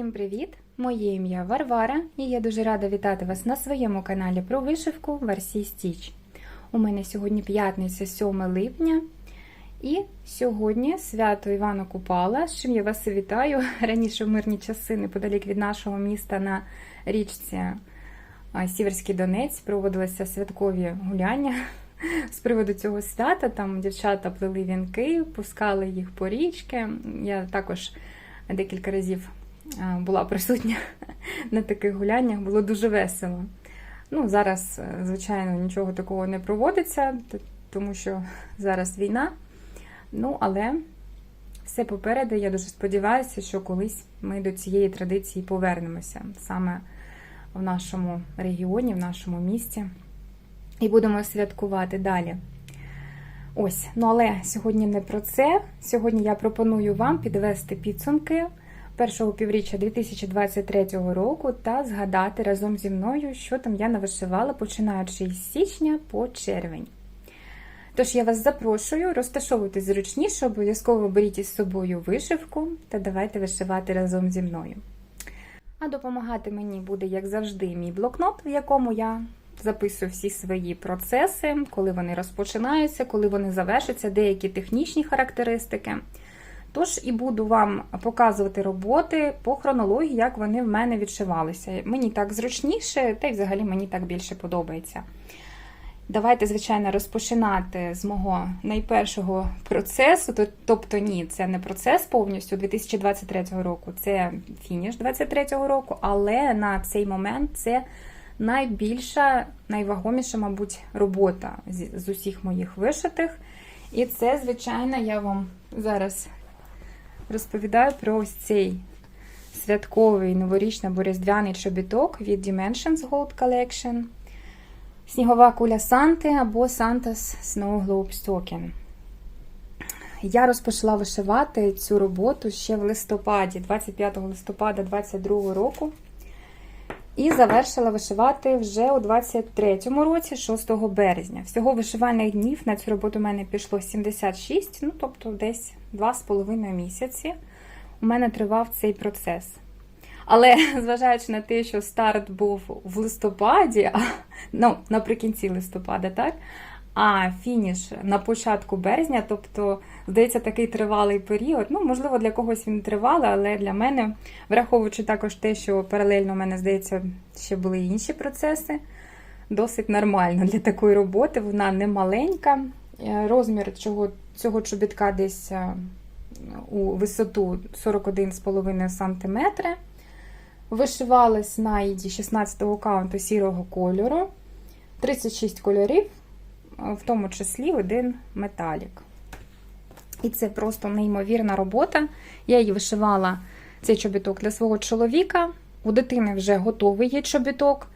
Всім привіт! Моє ім'я Варвара, і я дуже рада вітати вас на своєму каналі про вишивку Варсі Стіч. У мене сьогодні п'ятниця 7 липня, і сьогодні свято Івана Купала, з чим я вас вітаю. Раніше в мирні часи, неподалік від нашого міста на річці Сіверський Донець, проводилися святкові гуляння. З приводу цього свята там дівчата плели вінки, пускали їх по річки. Я також декілька разів була присутня на таких гуляннях, було дуже весело. Ну, зараз, е, звичайно, нічого такого не проводиться, тому що зараз війна. Ну, але все попереду. Я дуже сподіваюся, що колись ми до цієї традиції повернемося саме в нашому регіоні, в нашому місті. І будемо святкувати далі. Ось, ну але сьогодні не про це. Сьогодні я пропоную вам підвести підсумки першого півріччя 2023 року та згадати разом зі мною, що там я навишивала, починаючи із січня по червень. Тож я вас запрошую, розташовуйтесь зручніше, обов'язково беріть із собою вишивку та давайте вишивати разом зі мною. А допомагати мені буде, як завжди, мій блокнот, в якому я записую всі свої процеси, коли вони розпочинаються, коли вони завершаться, деякі технічні характеристики. Тож і буду вам показувати роботи по хронології, як вони в мене відшивалися. Мені так зручніше, та й взагалі мені так більше подобається. Давайте, звичайно, розпочинати з мого найпершого процесу. Тобто, ні, це не процес повністю 2023 року, це фініш 2023 року, але на цей момент це найбільша, найвагоміша, мабуть, робота з, усіх моїх вишитих. І це, звичайно, я вам зараз розповідаю про ось цей святковий новорічний або різдвяний чобіток від Dimensions Gold Collection. Снігова куля Санти або Santa's Snow Globe Stocking. Я розпочала вишивати цю роботу ще в листопаді, 25 листопада 22 року. І завершила вишивати вже у 23-му році, 6 березня. Всього вишивальних днів на цю роботу у мене пішло 76, ну тобто десь 2,5 місяці у мене тривав цей процес. Але зважаючи на те, що старт був в листопаді, ну, наприкінці листопада, так? А фініш на початку березня, тобто, здається, такий тривалий період. Ну, можливо, для когось він тривалий, але для мене, враховуючи також те, що паралельно у мене, здається, ще були інші процеси, досить нормально для такої роботи. Вона не маленька. Е, Розмір цього, цього чобітка десь е, у висоту 41,5 см. Вишивалась на іді 16-го каунту сірого кольору, 36 кольорів, в тому числі один металік. І це просто неймовірна робота. Я її вишивала цей чобіток для свого чоловіка. У дитини вже готовий є чобіток.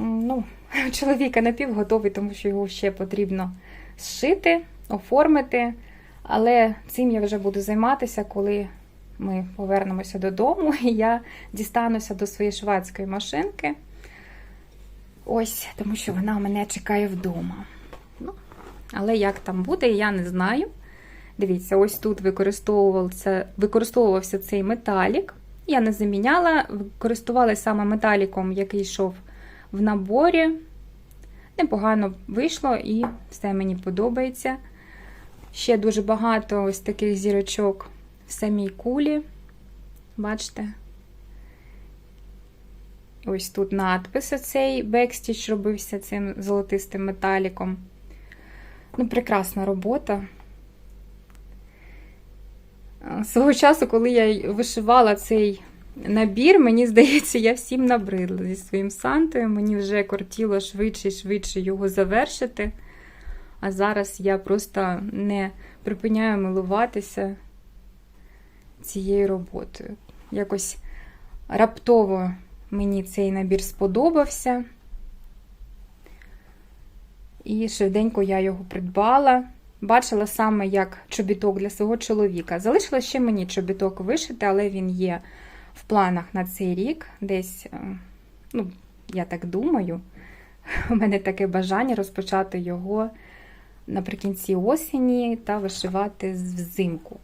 Ну, чоловіка напівготовий, тому що його ще потрібно зшити, оформити. Але цим я вже буду займатися, коли ми повернемося додому, і я дістануся до своєї швадської машинки. Ось, тому що вона мене чекає вдома. Ну, але як там буде, я не знаю. Дивіться, ось тут використовувався, використовувався цей металік. Я не заміняла, користувалася саме металіком, який йшов в наборі. Непогано вийшло і все мені подобається. Ще дуже багато ось таких зірочок в самій кулі. Бачите? Ось тут надпис оцей бекстіч робився цим золотистим металіком. Ну, прекрасна робота. Свого часу, коли я вишивала цей набір, мені здається, я всім набридла зі своїм Сантою. Мені вже кортіло швидше і швидше його завершити. А зараз я просто не припиняю милуватися цією роботою. Якось раптово мені цей набір сподобався. І швиденько я його придбала. Бачила саме як чобіток для свого чоловіка. Залишила ще мені чобіток вишити, але він є в планах на цей рік. Десь, е, ну, я так думаю, у мене таке бажання розпочати його наприкінці осені та вишивати взимку.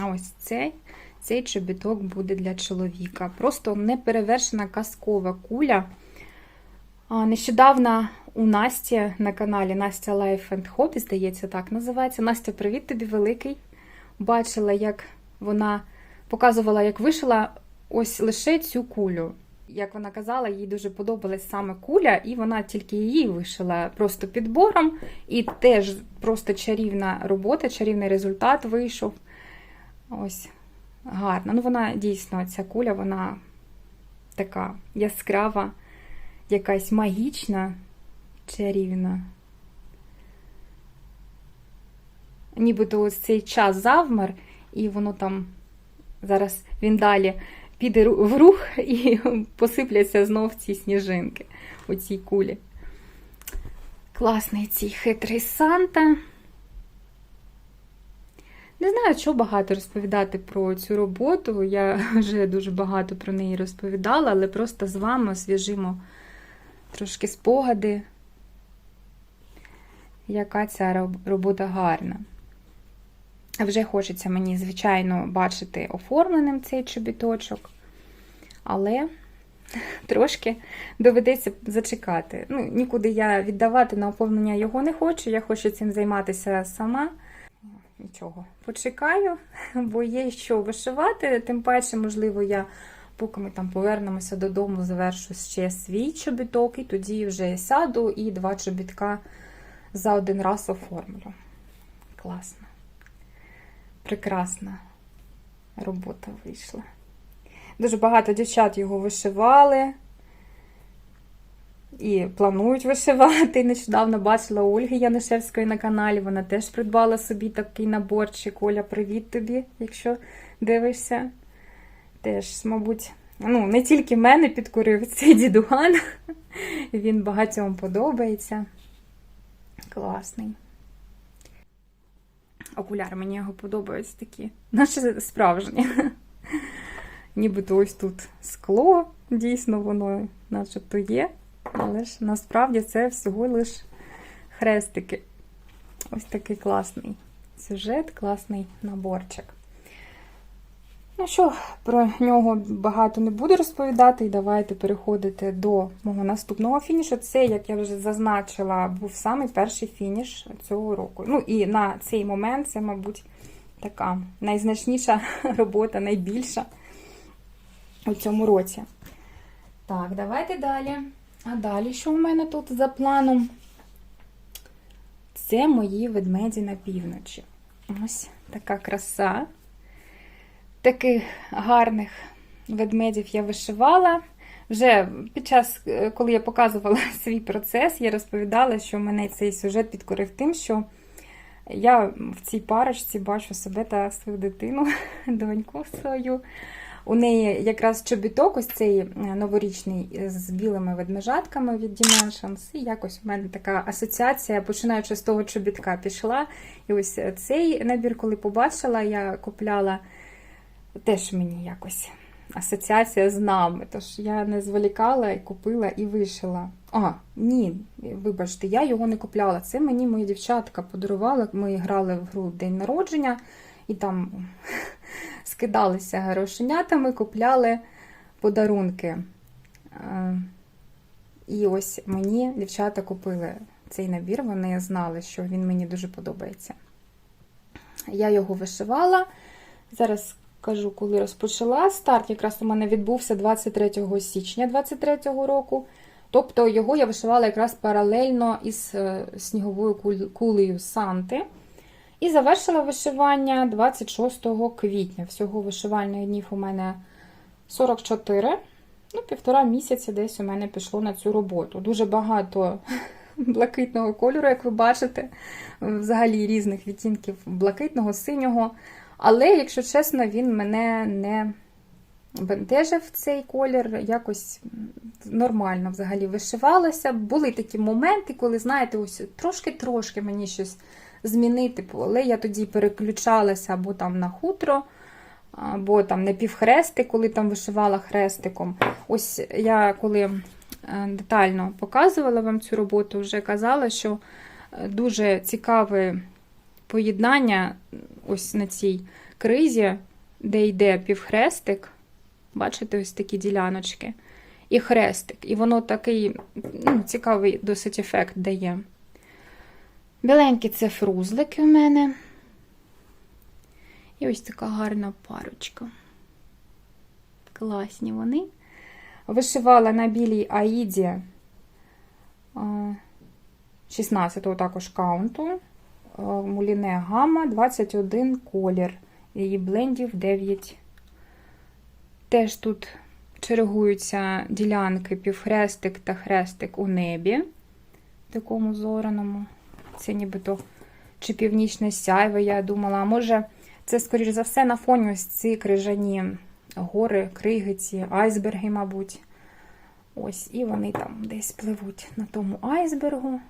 А ось цей, цей чобіток буде для чоловіка. Просто неперевершена казкова куля. Нещодавно у Насті на каналі Настя Life and Hobby, здається, так називається. Настя, привіт тобі великий. Бачила, як вона показувала, як вишила ось лише цю кулю. Як вона казала, їй дуже подобалась саме куля, і вона тільки її вишила просто підбором. І теж просто чарівна робота, чарівний результат вийшов. Ось гарно. Ну, вона дійсно, ця куля, вона така яскрава, якась магічна, чарівна. Нібито ось цей час завмер, і воно там зараз він далі піде в рух і посипляться знов ці сніжинки у цій кулі. Класний цей хитрий Санта. Не знаю, що багато розповідати про цю роботу. Я вже дуже багато про неї розповідала, але просто з вами освіжимо трошки спогади, яка ця робота гарна. Вже хочеться мені, звичайно, бачити оформленим цей чобіточок, але трошки доведеться зачекати. Ну, нікуди я віддавати на оформлення його не хочу, я хочу цим займатися сама. Нічого, почекаю, бо є що вишивати. Тим паче, можливо, я, поки ми там повернемося додому, завершу ще свій чобіток, і тоді вже сяду і два чобітка за один раз оформлю. Класно. Прекрасна робота вийшла. Дуже багато дівчат його вишивали і планують вишивати. Нещодавно бачила Ольги Янишевської на каналі. Вона теж придбала собі такий наборчик. Оля, привіт тобі, якщо дивишся. Теж, мабуть, ну, не тільки мене підкурив цей дідуган. Він багатьом подобається. Класний. Окуляри мені його подобаються такі, наче справжні. Нібито ось тут скло, дійсно, воно начебто є. Але ж насправді це всього лиш хрестики. Ось такий класний сюжет, класний наборчик. Ну що, про нього багато не буду розповідати, і давайте переходити до мого наступного фінішу. Це, як я вже зазначила, був самий перший фініш цього року. Ну і на цей момент це, мабуть, така найзначніша робота, найбільша у цьому році. Так, давайте далі. А далі, що у мене тут за планом? Це мої ведмеді на півночі. Ось така краса. Таких гарних ведмедів я вишивала. Вже під час, е, коли я показувала свій процес, я розповідала, що мене цей сюжет підкорив тим, що я в цій парочці бачу себе та свою дитину, доньку свою. У неї якраз чобіток, ось цей е, новорічний з білими ведмежатками від Dimensions. І якось у мене така асоціація, починаючи з того чобітка, пішла. І ось цей набір, коли побачила, я купляла теж мені якось асоціація з нами. Тож я не зволікала і купила і вишила. А, ні, вибачте, я його не купляла. Це мені мої дівчатка подарували. Ми грали в гру День народження і там скидалися грошенятами, купляли подарунки. Е, І ось мені дівчата купили цей набір, вони знали, що він мені дуже подобається. Я його вишивала. Зараз кажу, коли розпочала. Старт якраз у мене відбувся 23 січня 2023 року. Тобто його я вишивала якраз паралельно із е, сніговою кулею Санти. І завершила вишивання 26 квітня. Всього вишивальних днів у мене 44. Ну, півтора місяця десь у мене пішло на цю роботу. Дуже багато блакитного кольору, як ви бачите, взагалі різних відтінків блакитного, синього. Але, якщо чесно, він мене не бентежив цей колір, якось нормально взагалі вишивалася. Були такі моменти, коли, знаєте, ось трошки-трошки мені щось змінити, але я тоді переключалася або там на хутро, або там на півхрести, коли там вишивала хрестиком. Ось я коли е, детально показувала вам цю роботу, вже казала, що е, дуже цікаве поєднання ось на цій кризі де йде півхрестик. Бачите, ось такі діляночки. І хрестик. І воно такий ну, цікавий досить ефект дає. Біленькі це фрузлики у мене. І ось така гарна парочка. Класні вони. Вишивала на білій аїді 16-го також каунту. Муліне гама 21 колір. Її блендів 9. Теж тут чергуються ділянки півхрестик та хрестик у небі, такому зораному. Це нібито чи північне сяйве, я думала. А може, це, скоріш за все, на фоні ось ці крижані гори, криги, ці айсберги, мабуть. Ось, і вони там десь пливуть на тому айсбергу.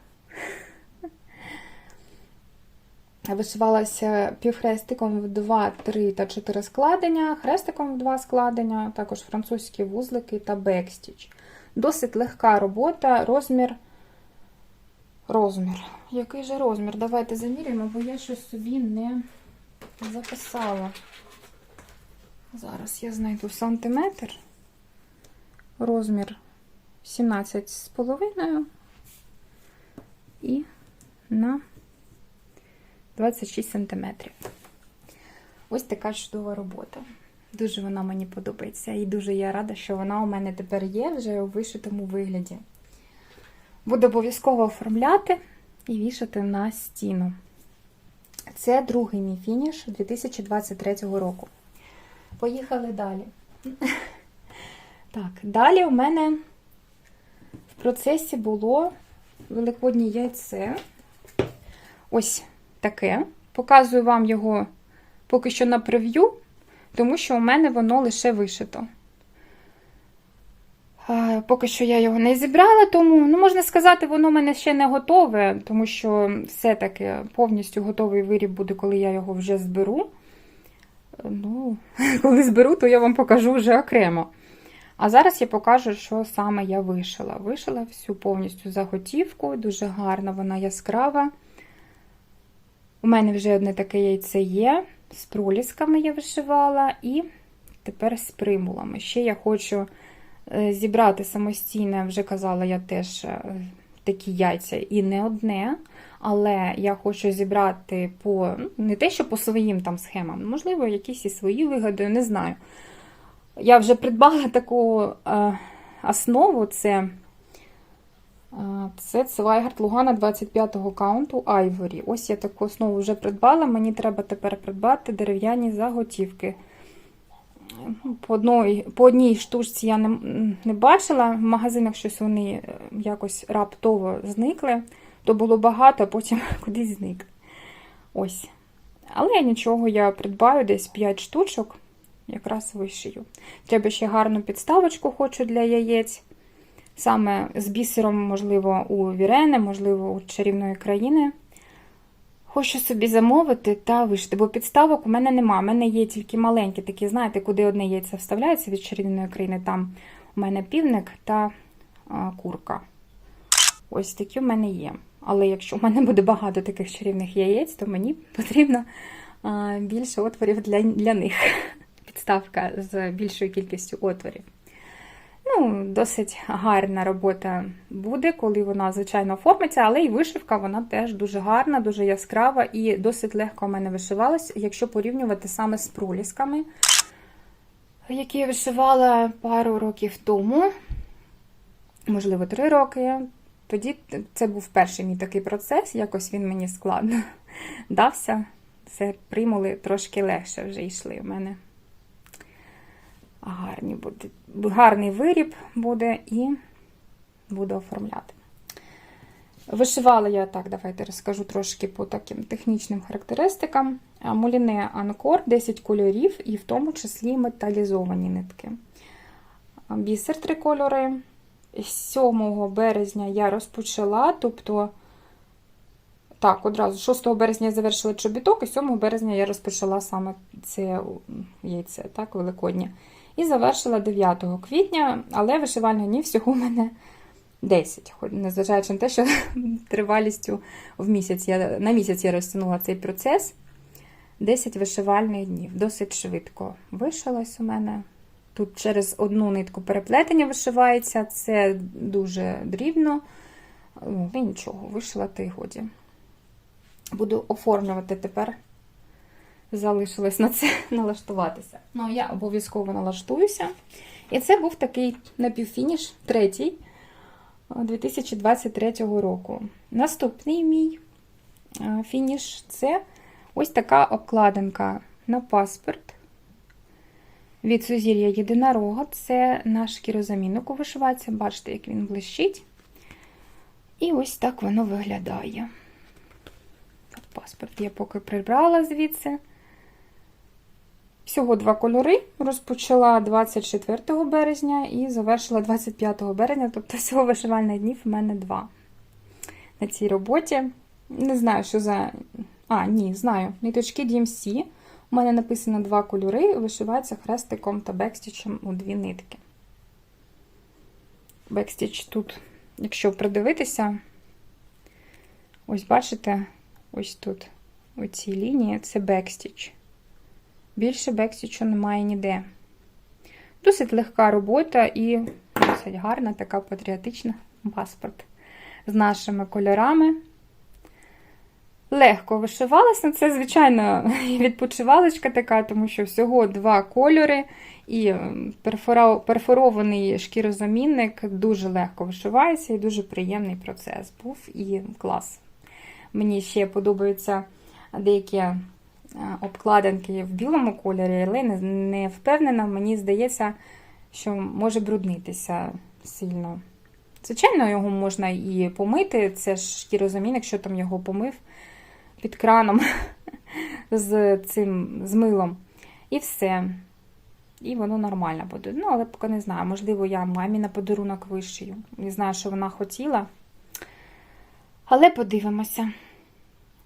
Вишивалася півхрестиком в 2, 3 та 4 складення, хрестиком в 2 складення, також французькі вузлики та бекстіч. Досить легка робота, розмір. Розмір. Який же розмір? Давайте заміряємо, бо я щось собі не записала. Зараз я знайду сантиметр. Розмір 17,5 і на 26 см. Ось така чудова робота. Дуже вона мені подобається. І дуже я рада, що вона у мене тепер є вже у вишитому вигляді. Буду обов'язково оформляти і вішати на стіну. Це другий мій фініш 2023 року. Поїхали далі. Так, далі у мене в процесі було великоднє яйце. Ось таке. Показую вам його поки що на прев'ю, тому що у мене воно лише вишито. Поки що я його не зібрала, тому, ну, можна сказати, воно в мене ще не готове, тому що все-таки повністю готовий виріб буде, коли я його вже зберу. Ну, коли зберу, то я вам покажу вже окремо. А зараз я покажу, що саме я вишила. Вишила всю повністю заготівку, дуже гарна, вона яскрава. У мене вже одне таке яйце є. З пролісками я вишивала, і тепер з примулами. Ще я хочу е, зібрати самостійно, вже казала я теж е, такі яйця і не одне. Але я хочу зібрати по ну, не те, що по своїм там схемам, можливо, якісь і свої вигадую, не знаю. Я вже придбала таку е, основу, це це Цвайгард Лугана 25-го каунту Айворі. Ось я таку основу вже придбала. Мені треба тепер придбати дерев'яні заготівки. По одній, по одній штучці я не, не бачила. В магазинах щось вони якось раптово зникли. То було багато, а потім кудись зник. Ось. Але нічого, я придбаю десь 5 штучок, якраз вишию. Треба ще гарну підставочку хочу для яєць. Саме з бісером, можливо, у Вірени, можливо, у чарівної країни. Хочу собі замовити та вишити, бо підставок у мене нема. У мене є тільки маленькі такі, знаєте, куди одне яйце вставляється від чарівної країни. Там у мене півник та а, курка. Ось такі у мене є. Але якщо в мене буде багато таких чарівних яєць, то мені потрібно а, більше отворів для, для них. Підставка з більшою кількістю отворів. Ну, Досить гарна робота буде, коли вона, звичайно, оформиться, але і вишивка вона теж дуже гарна, дуже яскрава і досить легко в мене вишивалась, якщо порівнювати саме з пролісками, які я вишивала пару років тому, можливо, три роки. Тоді це був перший мій такий процес, якось він мені складно дався. Це примули трошки легше вже йшли у мене. Гарні буде, гарний виріб буде і буду оформляти. Вишивала я так, давайте розкажу трошки по таким технічним характеристикам. Муліне Анкор 10 кольорів, і в тому числі металізовані нитки. Бісер три кольори. 7 березня я розпочала, тобто, так, одразу 6 березня я завершила чобіток, і 7 березня я розпочала саме це яйце, так, великоднє. І завершила 9 квітня, але вишивальних днів всього у мене 10. Незважаючи на те, що тривалістю в місяць я, на місяць я розтягнула цей процес. 10 вишивальних днів. Досить швидко вишилось у мене. Тут через одну нитку переплетення вишивається, це дуже дрібно. Ну, і нічого, вишила та й годі. Буду оформлювати тепер. Залишилось на це налаштуватися. Ну, я обов'язково налаштуюся. І це був такий напівфініш, третій 2023 року. Наступний мій е, фініш це ось така обкладинка на паспорт від сузір'я єдинорога. Це наш шкірозамінник у вишивається. Бачите, як він блищить. І ось так воно виглядає. Паспорт я поки прибрала звідси. Всього два кольори. Розпочала 24 березня і завершила 25 березня, тобто всього вишивальних днів у мене два на цій роботі. Не знаю, що за. А, ні, знаю. Ниточки DMC. У мене написано два кольори, вишивається хрестиком та бекстічем у дві нитки. Бекстіч тут, якщо придивитися, ось бачите, ось тут, у цій лінії, це бекстіч. Більше бекстічу немає ніде. Досить легка робота і досить гарна, така патріотична паспорт з нашими кольорами. Легко вишивалася. Це, звичайно, відпочивалочка така, тому що всього два кольори, і перфорований шкірозамінник дуже легко вишивається і дуже приємний процес був і клас. Мені ще подобаються деякі обкладинки в білому кольорі, але не впевнена, мені здається, що може бруднитися сильно. Звичайно, його можна і помити, це ж шкірозамінник, якщо там його помив під краном з цим з милом. І все. І воно нормально буде. Ну, але поки не знаю. Можливо, я мамі на подарунок вишию. Не знаю, що вона хотіла. Але подивимося.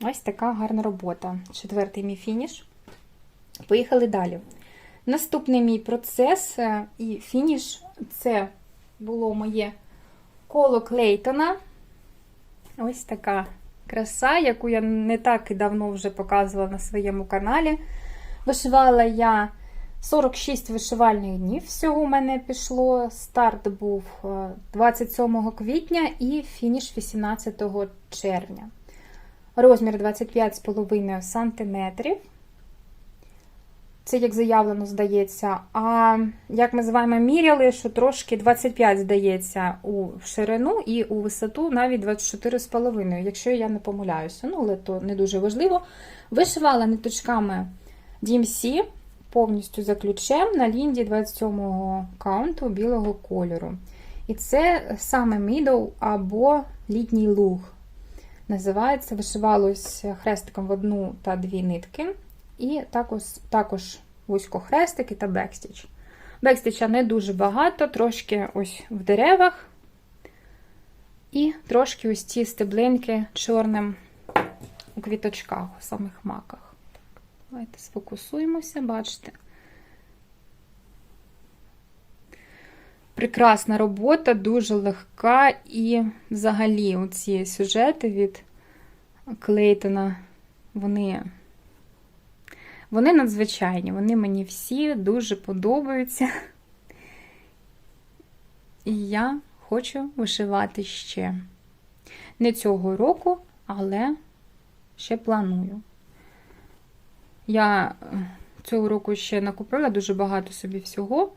Ось така гарна робота. Четвертий мій фініш. Поїхали далі. Наступний мій процес е, і фініш це було моє коло Клейтона. Ось така краса, яку я не так і давно вже показувала на своєму каналі. Вишивала я 46 вишивальних днів. Всього у мене пішло. Старт був 27 е, квітня і фініш 18 червня. Розмір 25,5 см. Це, як заявлено, здається. А як ми з вами міряли, що трошки 25, здається, у ширину і у висоту навіть 24,5, якщо я не помиляюся. Ну, але то не дуже важливо. Вишивала ниточками DMC повністю за ключем на лінді 27-го каунту білого кольору. І це саме middle або літній луг. Називається, вишивалось хрестиком в одну та дві нитки. І також також вузькохрестики та бекстіч. Бекстіча не дуже багато, трошки ось в деревах. І трошки ось ці стеблинки чорним у квіточках, у самих маках. Давайте сфокусуємося, бачите. Прекрасна робота, дуже легка, і взагалі оці сюжети від Клейтона, вони вони надзвичайні, вони мені всі дуже подобаються. І я хочу вишивати ще. Не цього року, але ще планую. Я е, цього року ще накупила дуже багато собі всього.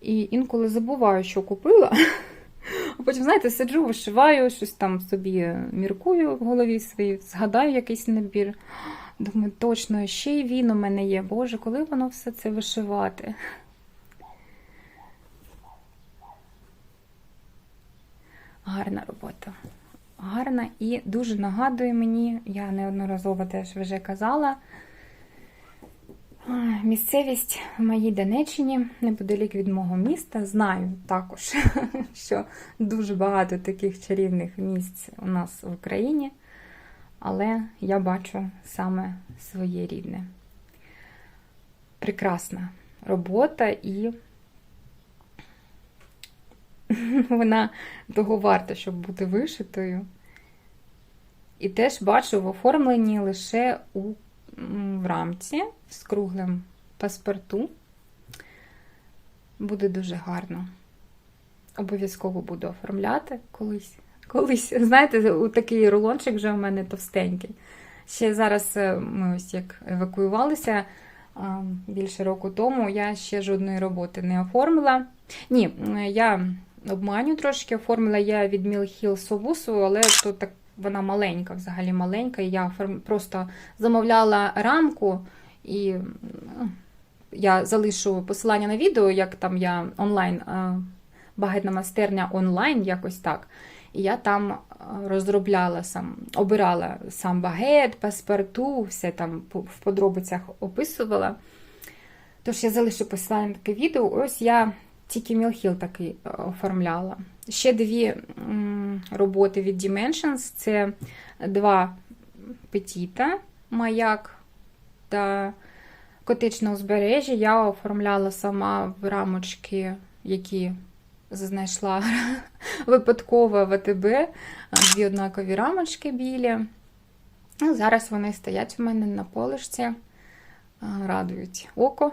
І інколи забуваю, що купила. А потім, знаєте, сиджу, вишиваю, щось там собі міркую в голові своїй, згадаю якийсь набір. Думаю, точно, ще й він у мене є. Боже, коли воно все це вишивати? Гарна робота. Гарна і дуже нагадує мені, я неодноразово теж вже казала. Місцевість в моїй Донеччині, неподалік від мого міста, знаю також, що дуже багато таких чарівних місць у нас в Україні але я бачу саме своє рідне. Прекрасна робота і вона того варта, щоб бути вишитою. І теж бачу в оформленні лише у в рамці з круглим паспорту. Буде дуже гарно. Обов'язково буду оформляти колись. Колись, знаєте, такий рулончик вже у мене товстенький. Ще зараз е, ми ось як евакуювалися більше року тому, я ще жодної роботи не оформила. Ні, я обманю трошки, оформила я від Hill совусу, але то так вона маленька, взагалі маленька. І я просто замовляла рамку і ну, я залишу посилання на відео, як там я онлайн, багетна майстерня онлайн, якось так. І я там розробляла сам, обирала сам багет, паспорту, все там в подробицях описувала. Тож я залишу посилання на таке відео. Ось я тільки Мілхіл такий оформляла. Ще дві роботи від Dimensions це два петіта, маяк та котичне узбережжя. Я оформляла сама в рамочки, які знайшла випадково в АТБ, дві однакові рамочки білі. Ну, Зараз вони стоять у мене на полишці, радують око.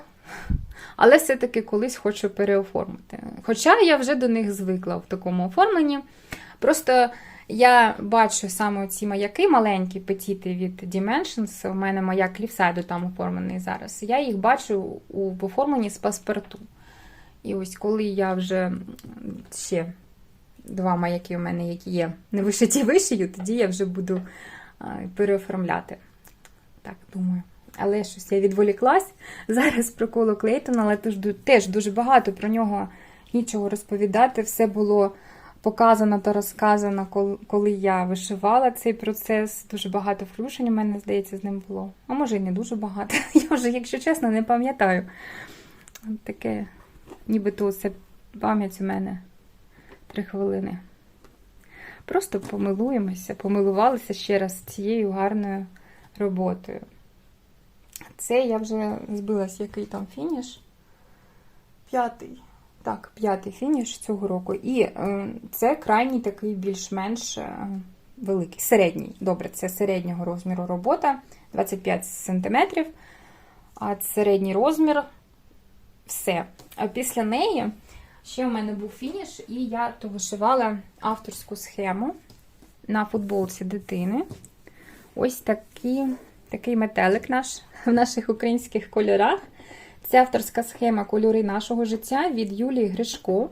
Але все-таки колись хочу переоформити. Хоча я вже до них звикла в такому оформленні. Просто я бачу саме ці маяки маленькі петіти від Dimensions. У мене маяк Клівсайду там оформлений зараз. Я їх бачу у оформленні з паспорту. І ось коли я вже ще два маяки у мене, які є, не вишиті вишию, тоді я вже буду переоформляти. Так, думаю. Але щось я відволіклась. Зараз про коло Клейтона, але теж дуже багато про нього нічого розповідати. Все було показано та розказано, коли я вишивала цей процес. Дуже багато включень у мене, здається, з ним було. А може і не дуже багато. Я вже, якщо чесно, не пам'ятаю. Таке, нібито це пам'ять у мене три хвилини. Просто помилуємося, помилувалися ще раз цією гарною роботою. Це я вже збилась, який там фініш. П'ятий. Так, п'ятий фініш цього року. І е, це крайній такий більш-менш е, великий, середній. Добре, це середнього розміру робота 25 см. А середній розмір все. А після неї ще в мене був фініш, і я то вишивала авторську схему на футболці дитини. Ось такі, такий метелик наш в наших українських кольорах. Це авторська схема кольори нашого життя від Юлії Гришко.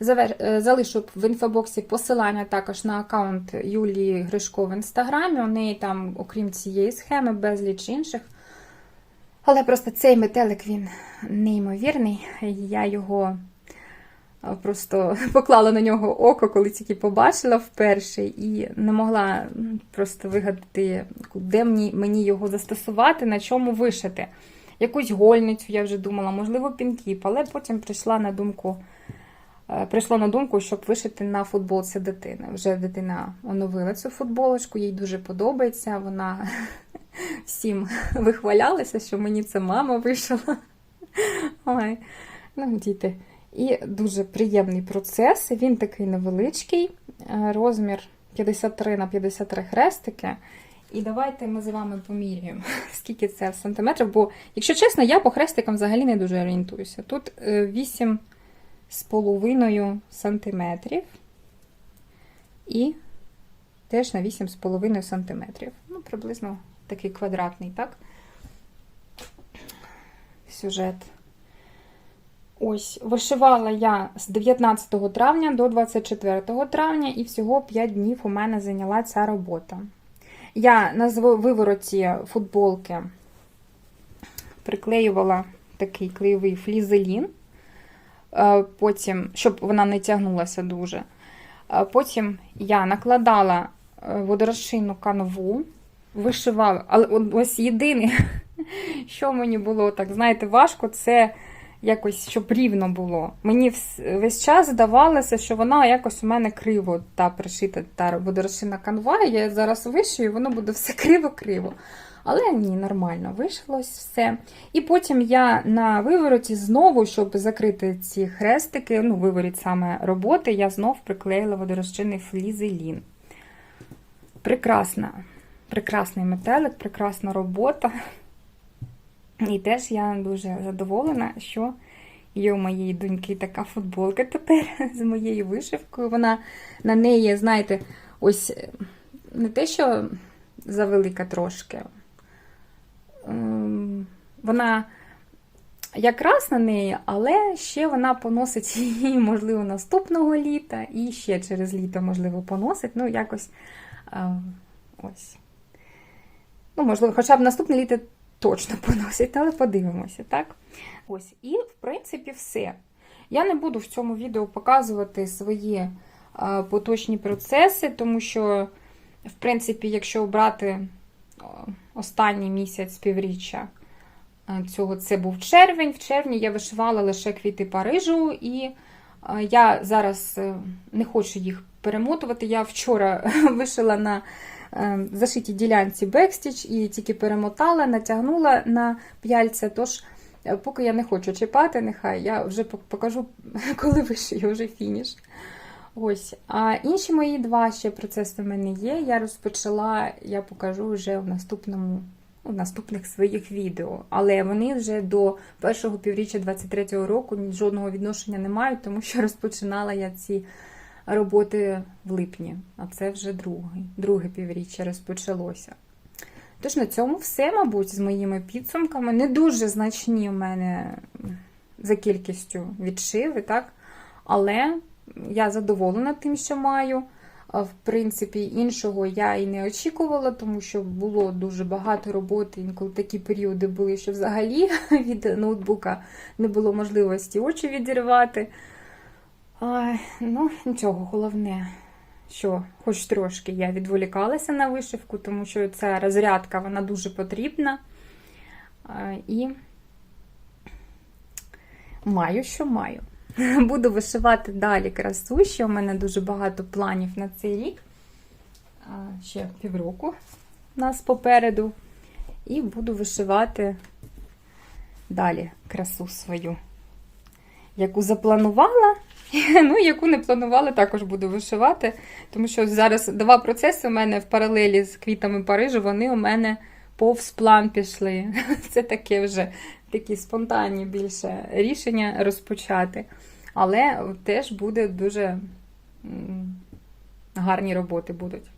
Е, залишу в інфобоксі посилання також на аккаунт Юлії Гришко в інстаграмі. У неї там, окрім цієї схеми, безліч інших. Але просто цей метелик він неймовірний. Я його просто поклала на нього око, коли тільки побачила вперше, і не могла просто вигадати, де мені, мені його застосувати, на чому вишити. Якусь гольницю я вже думала, можливо, пінкіп, але потім прийшла на думку. Е, прийшло на думку, щоб вишити на футболці дитини. Вже дитина оновила цю футболочку, їй дуже подобається. Вона всім вихвалялася, що мені це мама вишила. Ой, ну, діти. І дуже приємний процес. Він такий невеличкий, е, розмір 53 на 53 хрестики. І давайте ми з вами поміряємо, скільки це в сантиметрах. Бо, якщо чесно, я по хрестикам взагалі не дуже орієнтуюся. Тут 8,5 сантиметрів. І теж на 8,5 сантиметрів. Ну, приблизно такий квадратний, так? Сюжет. Ось, вишивала я з 19 травня до 24 травня, і всього 5 днів у мене зайняла ця робота. Я на вивороті футболки приклеювала такий клеєвий флізелін, е, потім, щоб вона не тягнулася дуже. Е, потім я накладала е, водорозчинну канву, вишивала, але ось єдине, що мені було так, знаєте, важко, це якось, щоб рівно було. Мені весь час здавалося, що вона якось у мене криво та пришита та водорозчинна канва. Я зараз вишию, воно буде все криво-криво. Але ні, нормально вийшлось все. І потім я на вивороті знову, щоб закрити ці хрестики, ну, виворіт саме роботи, я знов приклеїла водорозчинний флізелін. Прекрасна, прекрасний метелик, прекрасна робота. І теж я дуже задоволена, що є у моєї доньки така футболка тепер з моєю вишивкою. Вона на неї, знаєте, ось е, не те, що завелика трошки. Ем, Вона якраз на неї, але ще вона поносить її, можливо, наступного літа, і ще через літо, можливо, поносить. Ну, якось ось. Ну, можливо, хоча б наступне літо точно поносить, але подивимося, так? Ось, і, в принципі, все. Я не буду в цьому відео показувати свої а, поточні процеси, тому що, в принципі, якщо брати останній місяць півріччя е, цього, це був червень. В червні я вишивала лише квіти Парижу, і е, я зараз е, не хочу їх перемотувати. Я вчора вишила на е, зашитій ділянці бекстіч і тільки перемотала, натягнула на п'яльця. Тож, е, поки я не хочу чіпати, нехай я вже покажу, коли вишию вже фініш. Ось. А інші мої два ще процеси в мене є. Я розпочала, я покажу вже в наступному. У наступних своїх відео, але вони вже до першого півріччя 23-го року жодного відношення не мають, тому що розпочинала я ці роботи в липні, а це вже другий, друге півріччя розпочалося. Тож на цьому все, мабуть, з моїми підсумками. Не дуже значні у мене за кількістю відшиви, так? але я задоволена тим, що маю. В принципі, іншого я і не очікувала, тому що було дуже багато роботи. Інколи такі періоди були, що взагалі від ноутбука не було можливості очі відірвати. Ай, ну, нічого, головне, що хоч трошки я відволікалася на вишивку, тому що ця розрядка вона дуже потрібна. А, І маю, що маю. Буду вишивати далі красу, ще у мене дуже багато планів на цей рік. А, Ще півроку нас попереду. І буду вишивати далі красу свою, яку запланувала, ну, яку не планувала, також буду вишивати. Тому що зараз два процеси у мене в паралелі з квітами Парижу, вони у мене повз план пішли. Це таке вже такі спонтанні більше рішення розпочати. Але теж буде дуже гарні роботи будуть.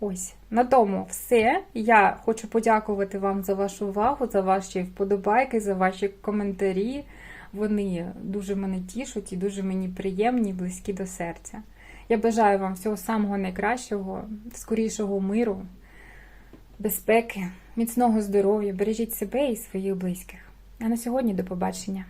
Ось, на тому все. Я хочу подякувати вам за вашу увагу, за ваші вподобайки, за ваші коментарі. Вони дуже мене тішуть і дуже мені приємні, близькі до серця. Я бажаю вам всього самого найкращого, скорішого миру, безпеки, міцного здоров'я. Бережіть себе і своїх близьких. А на сьогодні до побачення.